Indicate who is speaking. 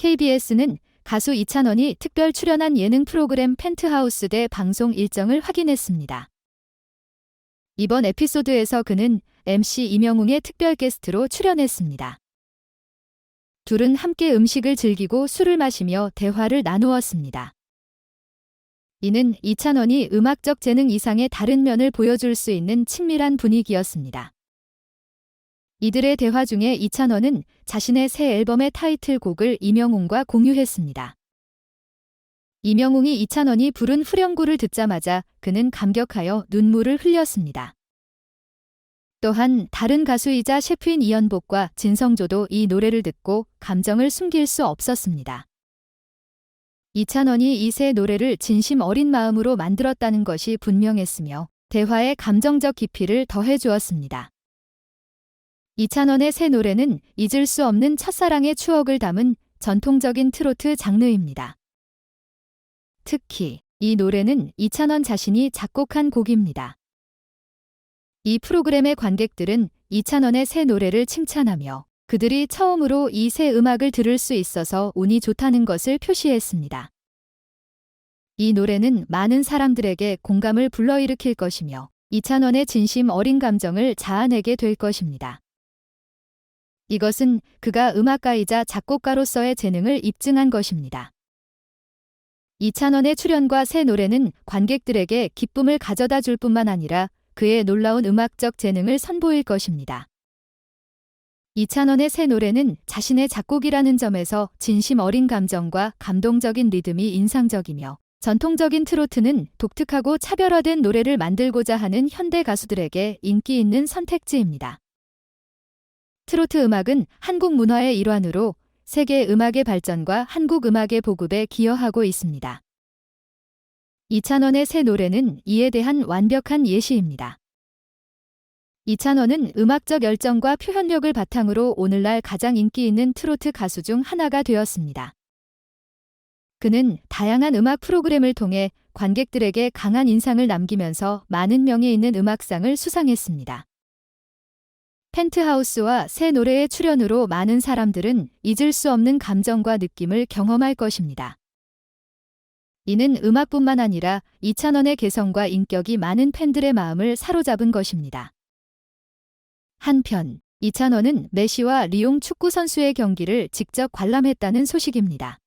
Speaker 1: KBS는 가수 이찬원이 특별 출연한 예능 프로그램 펜트하우스 대 방송 일정을 확인했습니다. 이번 에피소드에서 그는 MC 임영웅의 특별 게스트로 출연했습니다. 둘은 함께 음식을 즐기고 술을 마시며 대화를 나누었습니다. 이는 이찬원이 음악적 재능 이상의 다른 면을 보여줄 수 있는 친밀한 분위기였습니다. 이들의 대화 중에 이찬원은 자신의 새 앨범의 타이틀곡을 이명웅과 공유했습니다. 이명웅이 이찬원이 부른 후렴구를 듣자마자 그는 감격하여 눈물을 흘렸습니다. 또한 다른 가수이자 셰프인 이연복과 진성조도 이 노래를 듣고 감정을 숨길 수 없었습니다. 이찬원이 이 새 노래를 진심 어린 마음으로 만들었다는 것이 분명했으며 대화의 감정적 깊이를 더해 주었습니다. 이찬원의 새 노래는 잊을 수 없는 첫사랑의 추억을 담은 전통적인 트로트 장르입니다. 특히 이 노래는 이찬원 자신이 작곡한 곡입니다. 이 프로그램의 관객들은 이찬원의 새 노래를 칭찬하며 그들이 처음으로 이 새 음악을 들을 수 있어서 운이 좋다는 것을 표시했습니다. 이 노래는 많은 사람들에게 공감을 불러일으킬 것이며 이찬원의 진심 어린 감정을 자아내게 될 것입니다. 이것은 그가 음악가이자 작곡가로서의 재능을 입증한 것입니다. 이찬원의 출연과 새 노래는 관객들에게 기쁨을 가져다 줄 뿐만 아니라 그의 놀라운 음악적 재능을 선보일 것입니다. 이찬원의 새 노래는 자신의 작곡이라는 점에서 진심 어린 감정과 감동적인 리듬이 인상적이며 전통적인 트로트는 독특하고 차별화된 노래를 만들고자 하는 현대 가수들에게 인기 있는 선택지입니다. 트로트 음악은 한국 문화의 일환으로 세계 음악의 발전과 한국 음악의 보급에 기여하고 있습니다. 이찬원의 새 노래는 이에 대한 완벽한 예시입니다. 이찬원은 음악적 열정과 표현력을 바탕으로 오늘날 가장 인기 있는 트로트 가수 중 하나가 되었습니다. 그는 다양한 음악 프로그램을 통해 관객들에게 강한 인상을 남기면서 많은 명예 있는 음악상을 수상했습니다. 펜트하우스와 새 노래의 출연으로 많은 사람들은 잊을 수 없는 감정과 느낌을 경험할 것입니다. 이는 음악뿐만 아니라 이찬원의 개성과 인격이 많은 팬들의 마음을 사로잡은 것입니다. 한편 이찬원은 메시와 리옹 축구 선수의 경기를 직접 관람했다는 소식입니다.